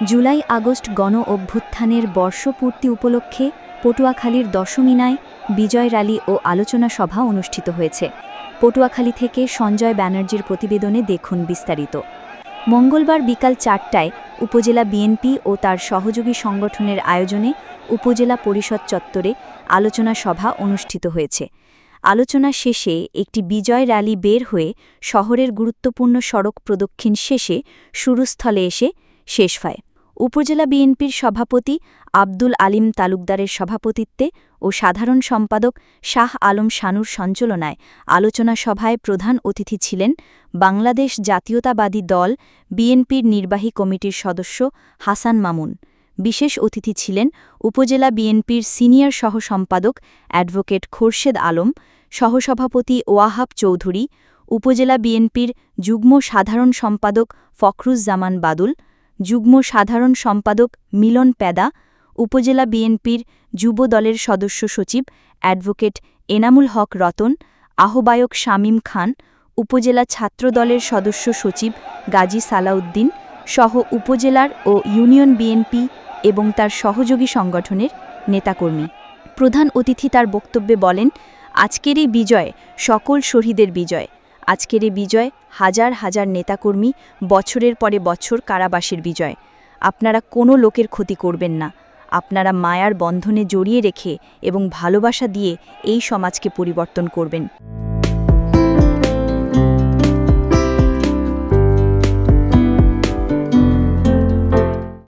July August গণ অভ্যুত্থানের বর্ষপূর্তি উপলক্ষে পটুয়াখালীর দশমিনায় বিজয় র্যালি ও আলোচনা সভা অনুষ্ঠিত হয়েছে। পটুয়াখালী থেকে সঞ্জয় ব্যানার্জির প্রতিবেদনে দেখুন বিস্তারিত। মঙ্গলবার বিকাল চারটায় উপজেলা বিএনপি ও তার সহযোগী সংগঠনের আয়োজনে উপজেলা পরিষদ চত্বরে আলোচনা সভা অনুষ্ঠিত হয়েছে। আলোচনা শেষে একটি বিজয় র্যালি বের হয়ে শহরের গুরুত্বপূর্ণ সড়ক প্রদক্ষিণ শেষে শুরুস্থলে এসে শেষ হয়। উপজেলা বিএনপির সভাপতি আব্দুল আলিম তালুকদারের সভাপতিত্বে ও সাধারণ সম্পাদক শাহ আলম শানুর সঞ্চালনায় আলোচনা সভায় প্রধান অতিথি ছিলেন বাংলাদেশ জাতীয়তাবাদী দল বিএনপির নির্বাহী কমিটির সদস্য হাসান মামুন। বিশেষ অতিথি ছিলেন উপজেলা বিএনপির সিনিয়র সহ সম্পাদক অ্যাডভোকেট খোরশেদ আলম, সহসভাপতি ওয়াহাব চৌধুরী, উপজেলা বিএনপির যুগ্ম সাধারণ সম্পাদক ফখরুজ্জামান বাদুল যুগ্ম সাধারণ সম্পাদক মিলন প্যাদা, উপজেলা বিএনপির যুব দলের সদস্য সচিব অ্যাডভোকেট এনামুল হক রতন, আহ্বায়ক শামীম খান, উপজেলা ছাত্রদলের সদস্য সচিব গাজী সালাউদ্দিন সহ উপজেলার ও ইউনিয়ন বিএনপি এবং তার সহযোগী সংগঠনের নেতাকর্মী। প্রধান অতিথি তার বক্তব্যে বলেন আজকের এই বিজয়, সকল শহীদের বিজয়। আজকের এই বিজয় হাজার হাজার নেতাকর্মী বছরের পরে বছর কারাবাসের বিজয়। আপনারা কোনো লোকের ক্ষতি করবেন না। আপনারা মায়ার বন্ধনে জড়িয়ে রেখে এবং ভালোবাসা দিয়ে এই সমাজকে পরিবর্তন করবেন।